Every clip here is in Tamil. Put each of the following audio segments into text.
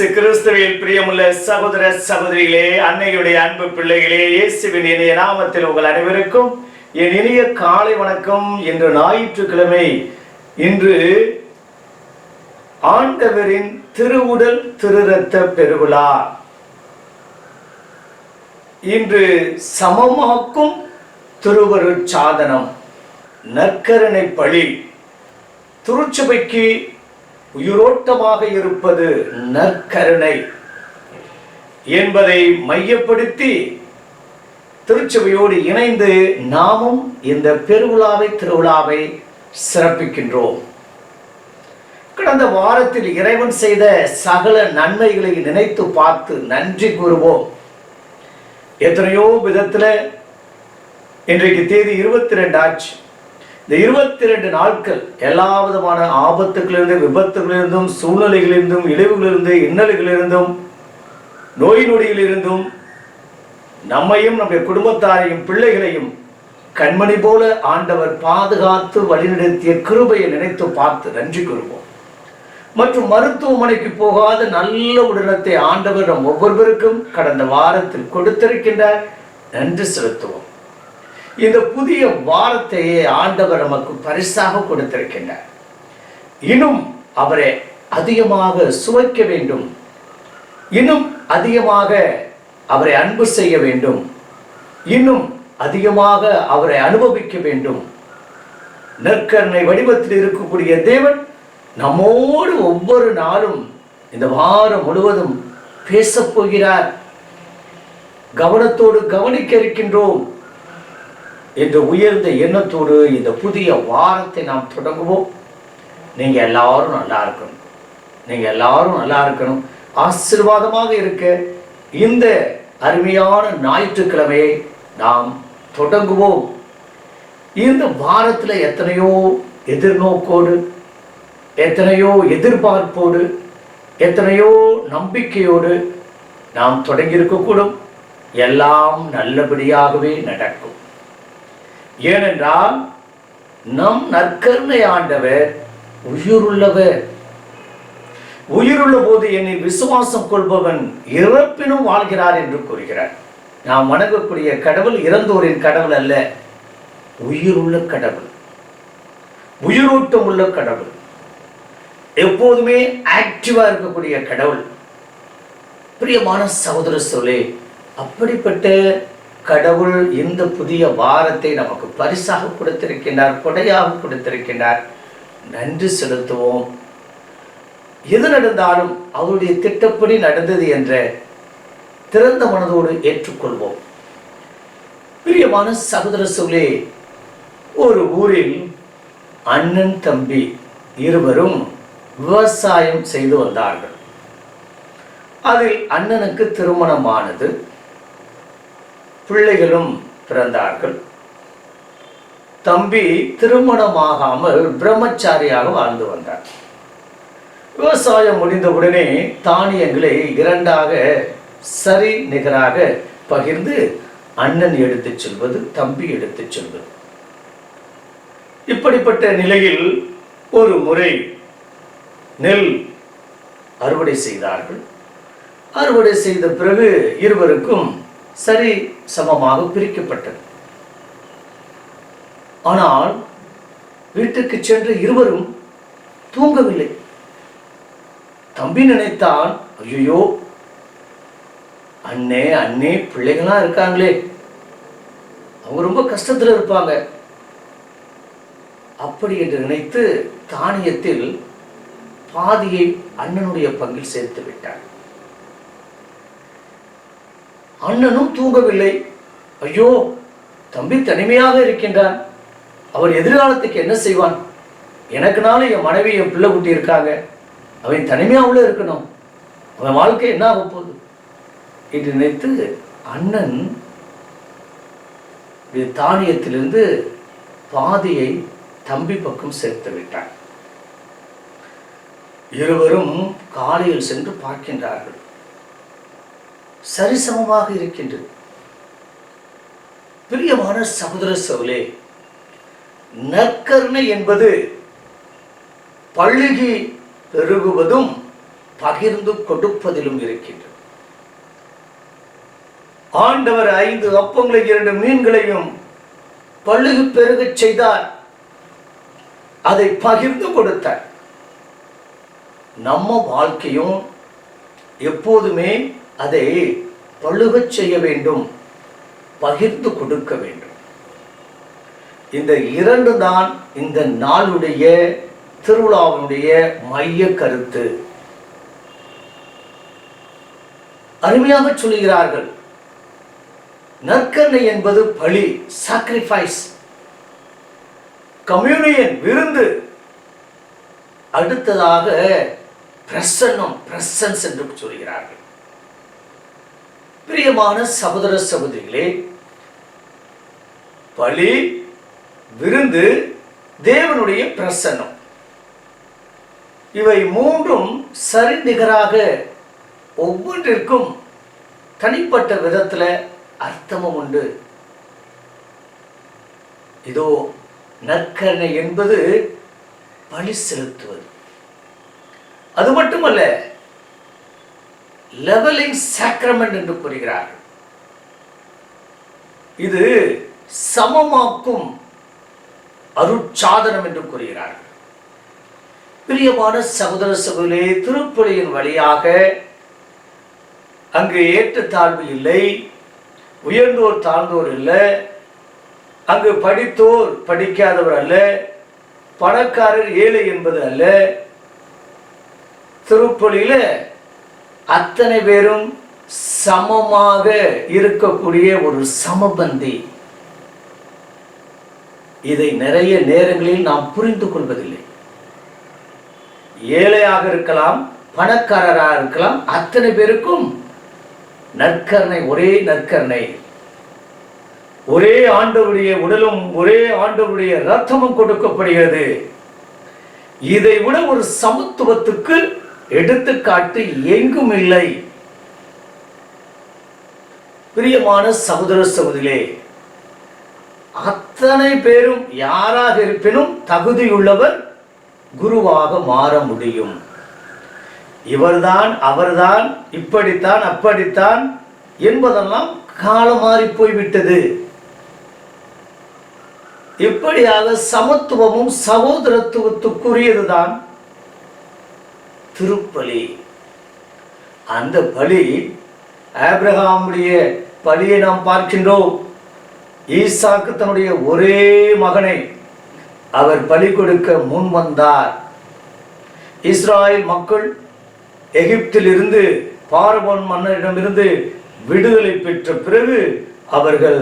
இயேசு கிறிஸ்துவில் பிரியமுள்ள சகோதர சகோதரிகளே அன்னையுடைய அன்பு பிள்ளைகளே இயேசுவின் இணைய நாமத்தில் உங்கள் அனைவருக்கும் என் இனிய காலை வணக்கம். இன்று ஞாயிற்றுக்கிழமை இன்று ஆண்டவரின் திருவுடல் திருரத்த பெருவிழா. இன்று சமமாக்கும் திருவருட்சாதனம். நற்கரணை பழி திருச்சபைக்கு உயிரோட்டமாக இருப்பது நற்கருணை என்பதை மையப்படுத்தி திருச்சபையோடு இணைந்து நாமும் இந்த பெருவிழாவை திருவிழாவை சிறப்பிக்கின்றோம். கடந்த வாரத்தில் இறைவன் செய்த சகல நன்மைகளை நினைத்து பார்த்து நன்றி கூறுவோம். எத்தனையோ விதத்தில் இன்றைக்கு தேதி இருபத்தி ரெண்டு ஆச்சு. இந்த இருபத்தி ரெண்டு நாட்கள் எல்லா விதமான ஆபத்துகளிலிருந்து விபத்துகளிலிருந்தும் சூழ்நிலைகளிலிருந்தும் இழிவுகளிலிருந்து இன்னல்களிலிருந்தும் நோய் நொடியிலிருந்தும் நம்மையும் நம்முடைய குடும்பத்தாரையும் பிள்ளைகளையும் கண்மணி போல ஆண்டவர் பாதுகாத்து வழிநடத்திய கிருபையை நினைத்து பார்த்து நன்றி கூறுவோம். மற்றும் மருத்துவமனைக்கு போகாத நல்ல உடலத்தை ஆண்டவர் நம் ஒவ்வொருவருக்கும் கடந்த வாரத்தில் கொடுத்திருக்கின்ற நன்றி செலுத்துவோம். இந்த புதிய வாரத்தையே ஆண்டவர் நமக்கு பரிசாக கொடுத்திருக்கின்றார். இன்னும் அவரை அதிகமாக சுவைக்க வேண்டும். இன்னும் அதிகமாக அவரை அன்பு செய்ய வேண்டும். இன்னும் அதிகமாக அவரை அனுபவிக்க வேண்டும். நற்கருணை வடிவத்தில் இருக்கக்கூடிய தேவன் நம்மோடு ஒவ்வொரு நாளும் இந்த வாரம் முழுவதும் பேசப்போகிறார் கவனத்தோடு கவனிக்க இருக்கின்றோம். என்ற உயர்ந்த எண்ணத்தோடு இந்த புதிய வாரத்தை நாம் தொடங்குவோம். நீங்க எல்லாரும் நல்லா இருக்கணும். நீங்க எல்லாரும் நல்லா இருக்கணும். ஆசீர்வாதமாக இருக்க இந்த அருமையான ஞாயிற்றுக்கிழமையை நாம் தொடங்குவோம். இந்த வாரத்தில் எத்தனையோ எதிர்நோக்கோடு எத்தனையோ எதிர்பார்ப்போடு எத்தனையோ நம்பிக்கையோடு நாம் தொடங்கியிருக்கக்கூடும். எல்லாம் நல்லபடியாகவே நடக்கும். ஏனென்றால் நம் நற்கருணை ஆண்டவர் உயிருள்ளவர். உயிருள்ள போது என்னை விசுவாசம் கொள்பவன் இறப்பினும் வாழ்கிறார் என்று கூறுகிறார். நாம் வணங்கக்கூடிய கடவுள் இறந்தோரின் கடவுள் அல்ல உயிருள்ள கடவுள். உயிரோட்டம் உள்ள கடவுள். எப்போதுமே ஆக்டிவா இருக்கக்கூடிய கடவுள். பிரியமான சகோதர சொல்லே அப்படிப்பட்ட கடவுள் இந்த புதிய வாரத்தை நமக்கு பரிசாக கொடுத்திருக்கின்றார் கொடையாக கொடுத்திருக்கின்றார். நன்றி செலுத்துவோம். எது நடந்தாலும் அவருடைய திட்டப்படி நடந்தது என்ற திறந்த மனதோடு ஏற்றுக்கொள்வோம். பிரியமான சகோதர சொல்லே ஒரு ஊரில் அண்ணன் தம்பி இருவரும் விவசாயம் செய்து வந்தார்கள். அதில் அண்ணனுக்கு திருமணமானது. பிள்ளைகளும் பிறந்தார்கள். தம்பி திருமணமாகாமல் பிரம்மச்சாரியாக வாழ்ந்து வந்தார் விவசாயம் முடிந்தவுடனே தானியங்களை இரண்டாக சரி நிகராக பகிர்ந்து அண்ணன் எடுத்துச் செல்வது தம்பி எடுத்துச் செல்வது. இப்படிப்பட்ட நிலையில் ஒரு முறை நெல் அறுவடை செய்தார்கள். அறுவடை செய்த பிறகு இருவருக்கும் சரி சமமாக பிரிக்கப்பட்டது. ஆனால் வீட்டுக்கு சென்று இருவரும் தூங்கவில்லை. தம்பி நினைத்தான் ஐயோ அண்ணே அண்ணே பிள்ளைகளாம் இருக்காங்களே. அவங்க ரொம்ப கஷ்டத்துல இருப்பாங்க. அப்படி என்று நினைத்து தானியத்தில் பாதியை அண்ணனுடைய பங்கில் சேர்த்து விட்டார் அண்ணனும் தூங்கவில்லை. ஐயோ தம்பி தனிமையாக இருக்கின்றான். அவன் எதிர்காலத்துக்கு என்ன செய்வான்? எனக்குனால என் மனைவி என் பிள்ளை குட்டி இருக்காங்க. அவன் தனிமையாவுல இருக்கணும். அவன் வாழ்க்கை என்ன ஆக போகுது? என்று நினைத்து அண்ணன் தானியத்திலிருந்து பாதியை தம்பி பக்கம் சேர்த்து விட்டான். இருவரும் காலையில் சென்று பார்க்கின்றார்கள். சரிசமமாக இருக்கின்றது. பிரியமான சகோதர சவுலே நற்கருணை என்பது பழுகி பெருகுவதும் பகிர்ந்து கொடுப்பதிலும் இருக்கின்றது. ஆண்டவர் ஐந்து அப்பங்களை இரண்டு மீன்களையும் பழுகு பெருகச் செய்தார். அதை பகிர்ந்து கொடுத்தார். நம்ம வாழ்க்கையும் எப்போதுமே அதை பழுகச் செய்ய வேண்டும் பகிர்ந்து கொடுக்க வேண்டும். இந்த இரண்டு தான் இந்த நாளுடைய திருவிழாவினுடைய மைய கருத்து. அருமையாக சொல்கிறார்கள் நற்கருணை என்பது பலி சாக்ரிஃபைஸ் கம்யூனியன் விருந்து அடுத்ததாக பிரசன்னம் பிரசன்ஸ் என்று சொல்கிறார்கள் பிரியமான சகோதர சகோதரிகளே பலி விருந்து தேவனுடைய பிரசன்னம். இவை மூன்றும் சரி நிகராக ஒவ்வொன்றிற்கும் தனிப்பட்ட விதத்துல அர்த்தமும் உண்டு. இதோ நற்கரணை என்பது பலி செலுத்துவது. அது மட்டுமல்ல லெவலிங் சாக்ரமெண்ட் என்று கூறுகிறார்கள். இது சமமாக்கும் அருட்சாதனம் என்று கூறுகிறார்கள். பிரியமான சகோதர சகோதரே திருப்பலியின் வழியாக அங்கு ஏற்றத்தாழ்வு இல்லை உயர்ந்தோர் தாழ்ந்தோர் இல்லை அங்கு படித்தோர் படிக்காதவர் அல்ல பணக்காரர் ஏழை என்பது அல்ல திருப்பலியில அத்தனை பேரும் சமமாக இருக்கக்கூடிய ஒரு சமபந்தி. இதை நிறைய நேரங்களில் நாம் புரிந்து கொள்வதில்லை. ஏழையாக இருக்கலாம் பணக்காரராக இருக்கலாம் அத்தனை பேருக்கும் நற்கரணை ஒரே நற்கரணை. ஒரே ஆண்டவருடைய உடலும் ஒரே ஆண்டவருடைய ரத்தமும் கொடுக்கப்படுகிறது. இதை விட ஒரு சமத்துவத்துக்கு எடுத்துக்காட்டு எங்கும் இல்லை பிரியமான சகோதர சகோதரிகளே அத்தனை பேரும் யாராக இருப்பினும் தகுதியுள்ளவர் குருவாக மாற முடியும். இவர்தான் அவர்தான் இப்படித்தான் அப்படித்தான் என்பதெல்லாம் காலம் மாறி போய்விட்டது. இப்படியாக சமத்துவமும் சகோதரத்துவத்துக்குரியதுதான் திருப்பலி. அந்த பலி ஆப்ரஹாமுடைய பலியை நாம் பார்க்கின்றோம். ஈசாக்கு தன்னுடைய ஒரே மகனை அவர் பலி கொடுக்க முன் வந்தார். இஸ்ராயல் மக்கள் எகிப்தில் இருந்து மன்னரிடமிருந்து விடுதலை பெற்ற பிறகு அவர்கள்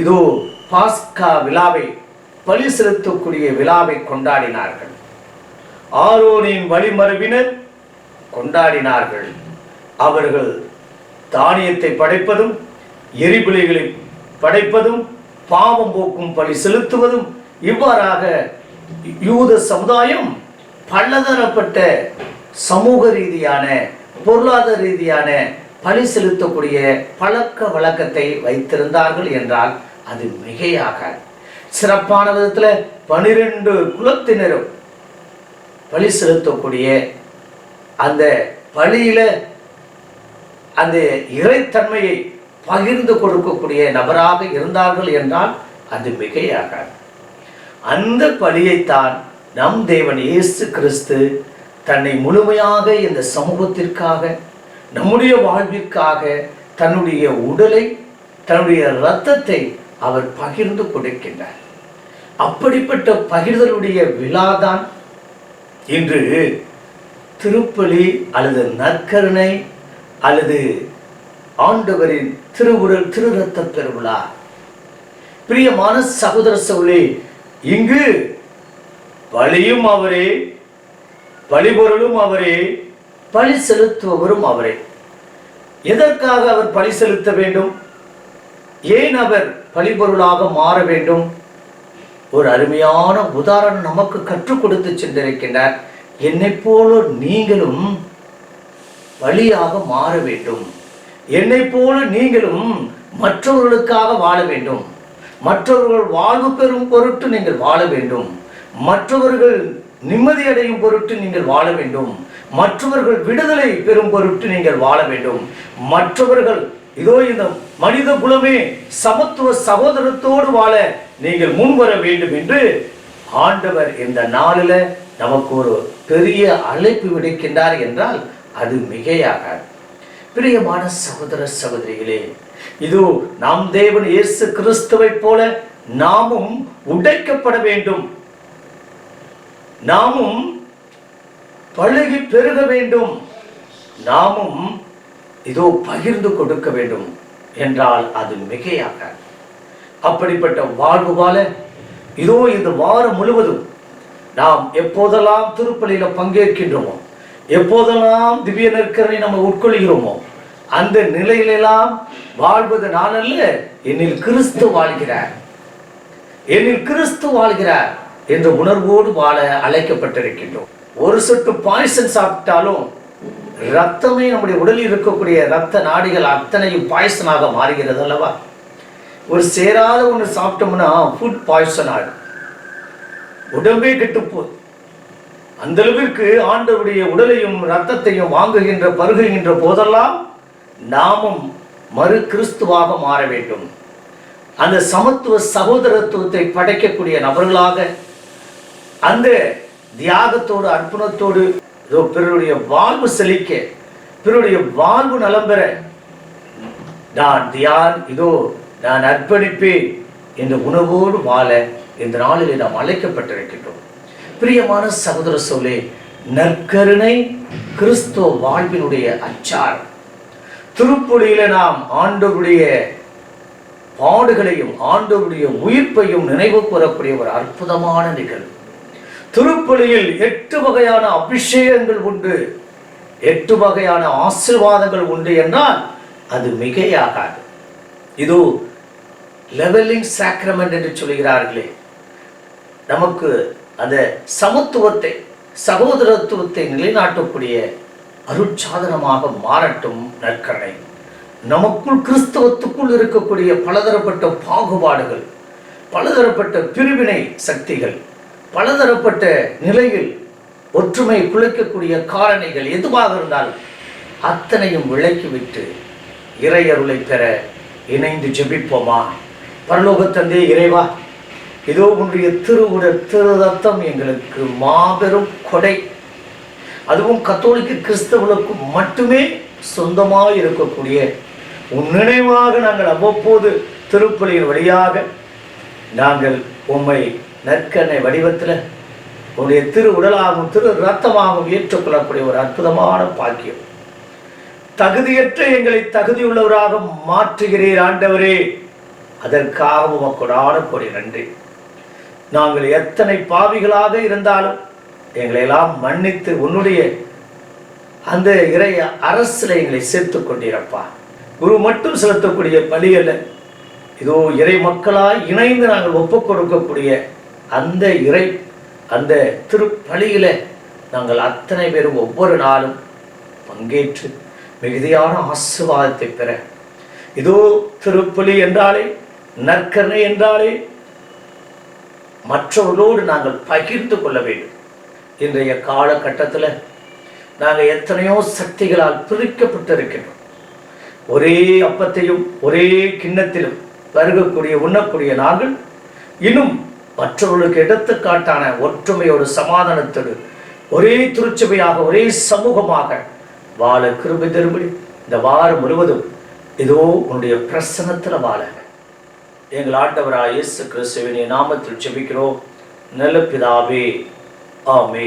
இதோ பாஸ்கா விழாவை பலி செலுத்தக்கூடிய விழாவை கொண்டாடினார்கள். ஆரோனின் வழிமரபினர் கொண்டாடினார்கள். அவர்கள் தானியத்தை படைப்பதும் எரிபிலைகளை படைப்பதும் பாவம் போக்கும் பலி செலுத்துவதும் இவ்வாறாக யூத சமுதாயம் பலதரப்பட்ட சமூக ரீதியான பொருளாதார ரீதியான பலி செலுத்தக்கூடிய பழக்க வழக்கத்தை வைத்திருந்தார்கள் என்றால் அது மிகையாகாது சிறப்பான விதத்தில் பனிரெண்டு குலத்தினரும் பலி செலுத்தக்கூடிய அந்த பலியில அந்த இறைத்தன்மையை பகிர்ந்து கொடுக்கக்கூடிய நபராக இருந்தார்கள் என்றால் அது மிகையாகாது. அந்த பலியைத்தான் நம் தேவன் இயேசு கிறிஸ்து தன்னை முழுமையாக இந்த சமூகத்திற்காக நம்முடைய வாழ்விற்காக தன்னுடைய உடலை தன்னுடைய இரத்தத்தை அவர் பகிர்ந்து கொடுக்கின்றார். அப்படிப்பட்ட பகிர்தலுடைய விழாதான் இன்று திருப்பலி அல்லது நற்கருணை அல்லது ஆண்டவரின் திருவுடல் திருரத்த பெருவிழா. பிரியமான சகோதர சவுளே இங்கு பலியும் அவரே பலிபொருளும் அவரே பலி செலுத்துபவரும் அவரே. எதற்காக அவர் பலி செலுத்த வேண்டும்? ஏன் அவர் பலிபொருளாக மாற வேண்டும்? ஒரு அருமையான உதாரணம் நமக்கு கற்றுக் கொடுத்து சென்றிருக்கின்றார். என்னை போல நீங்களும் வழியாக மாற வேண்டும். என்னை போல நீங்களும் மற்றவர்களுக்காக வாழ வேண்டும். மற்றவர்கள் வாழ்வு பெறும் பொருட்டு நீங்கள் வாழ வேண்டும். மற்றவர்கள் நிம்மதி அடையும் பொருட்டு நீங்கள் வாழ வேண்டும். மற்றவர்கள் விடுதலை பெறும் பொருட்டு நீங்கள் வாழ வேண்டும். மற்றவர்கள் இதோ இந்த மனித குலமே சமத்துவ சகோதரத்தோடு வாழ நீங்கள் முன்வர வேண்டும் என்று ஆண்டவர் இந்த நாளில் நமக்கு ஒரு பெரிய அழைப்பு விடுக்கின்றார் என்றால் அது மிகையாகாது. பிரியமான சகோதர சகோதரிகளே இதோ நாம் தேவன் இயேசு கிறிஸ்துவைப் போல நாமும் உடைக்கப்பட வேண்டும். நாமும் பழகி பெருக வேண்டும். நாமும் இதோ பகிர்ந்து கொடுக்க வேண்டும் என்றால் அது மிகையாக அப்படிப்பட்ட வாழ்வு வாழ இதோ இந்த வாரம் முழுவதும் நாம் எப்போதெல்லாம் திருப்பலியில பங்கேற்கின்றோமோ எப்போதெல்லாம் திவ்ய நெற்கரனை நம்ம உட்கொள்கிறோமோ அந்த நிலையிலெல்லாம் வாழ்வது நான் அல்ல என்னில் கிறிஸ்து வாழ்கிறார். என்னில் கிறிஸ்து வாழ்கிறார் என்ற உணர்வோடு வாழ அழைக்கப்பட்டிருக்கின்றோம். ஒரு சொட்டு பாய்சன் சாப்பிட்டாலும் ரத்தமே நம்முடைய உடலில் இருக்கக்கூடிய ரத்த நாடிகள் அத்தனையும் பாய்சனாக மாறுகிறது அல்லவா? ஒரு சேராத ஒன்று சாப்பிட்டோம்னா ஃபுட் பாய்சன் ஆகும் உடம்பே கெட்டுப்போகுது. அந்த அளவிற்கு ஆண்டவருடைய உடலையும் ரத்தத்தையும் வாங்குகின்ற பருகுகின்ற போதெல்லாம் நாமும் மறு கிறிஸ்துவாக மாற வேண்டும். அந்த சமத்துவ சகோதரத்துவத்தை படைக்கக்கூடிய நபர்களாக அந்த தியாகத்தோடு அர்ப்பணத்தோடு இதோ பிறருடைய வாழ்வு செழிக்க பிறருடைய வாழ்வு நலம் பெற நான் தியான் இதோ நான் அர்ப்பணிப்பேன் என்ற உணவோடு வாழ இந்த நாளிலே நாம் அழைக்கப்பட்டிருக்கின்றோம். பிரியமான சகோதர சோலே நற்கருணை கிறிஸ்துவ வாழ்வினுடைய அச்சாரம். திருப்பொழியில நாம் ஆண்டவருடைய பாடுகளையும் ஆண்டவருடைய உயிர்ப்பையும் நினைவு கூறக்கூடிய ஒரு அற்புதமான நிகழ்வு. திருப்பலியில் எட்டு வகையான அபிஷேகங்கள் உண்டு. எட்டு வகையான ஆசீர்வாதங்கள் உண்டு என்றால் அது மிகையாகாது. இது லெவலிங் சாக்ரமெண்ட் என்று சொல்கிறார்களே நமக்கு அந்த சமத்துவத்தை சகோதரத்துவத்தை நிலைநாட்டக்கூடிய அருட்சாதனமாக மாறட்டும் நற்கரணை. நமக்குள் கிறிஸ்தவத்துக்குள் இருக்கக்கூடிய பலதரப்பட்ட பாகுபாடுகள் பலதரப்பட்ட பிரிவினை சக்திகள் பலதரப்பட்ட நிலையில் ஒற்றுமை குலைக்கக்கூடிய காரணிகள் எதுவாக இருந்தாலும் அத்தனையும் விளக்கிவிட்டு இறையருளை பெற இணைந்து ஜெபிப்போமா? பரலோக இறைவா இதோ உன்னுடைய திருவுட திரு ரத்தம் எங்களுக்கு மாபெரும் கொடை. அதுவும் கத்தோலிக்க கிறிஸ்தவர்களுக்கு மட்டுமே சொந்தமாக இருக்கக்கூடிய உன் நினைவாக நாங்கள் அவ்வப்போது திருப்பலியின் வழியாக நாங்கள் உம்மை நற்கனை வடிவத்தில் உன்னுடைய திரு உடலாகவும் திரு ரத்தமாகவும் ஏற்றுக்கொள்ளக்கூடிய ஒரு அற்புதமான பாக்கியம். தகுதியற்ற எங்களை தகுதியுள்ளவராக மாற்றுகிறீர் ஆண்டவரே. அதற்காக உமக்குடான கொடி நன்றி. நாங்கள் எத்தனை பாவிகளாக இருந்தாலும் எங்களை எல்லாம் மன்னித்து உன்னுடைய அந்த இறை அரசில் எங்களை சேர்த்து கொண்டிருப்பா. குரு மட்டும் செலுத்தக்கூடிய பலி அல்ல. இதோ இறை மக்களாய் இணைந்து நாங்கள் ஒப்பு கொடுக்கக்கூடிய அந்த இறை அந்த திருப்பலியில் நாங்கள் அத்தனை பேரும் ஒவ்வொரு நாளும் பங்கேற்று மிகுதியான ஆசீர்வாதத்தை பெற. இதோ திருப்பலி என்றாலே நற்கரணை என்றாலே மற்றவர்களோடு நாங்கள் பகிர்ந்து கொள்ள வேண்டும். இன்றைய காலகட்டத்தில் நாங்கள் எத்தனையோ சக்திகளால் பிரிக்கப்பட்டிருக்கின்றோம். ஒரே அப்பத்தையும் ஒரே கிண்ணத்திலும் பருகக்கூடிய உண்ணக்கூடிய நாங்கள் இன்னும் மற்றவர்களுக்கு எடுத்துக்காட்டான ஒற்றுமையோடு சமாதானத்தோடு ஒரே திருச்சபையாக ஒரே சமூகமாக வாழ கிருபி திரும்பி இந்த வாரம் முழுவதும் இதோ உன்னுடைய பிரசனத்தில் வாழ. எங்கள் ஆண்டவராய் இயேசு கிறிஸ்துவின் நாமத்தில் ஜெபிக்கிறோம் நல்ல பிதாவே ஆமே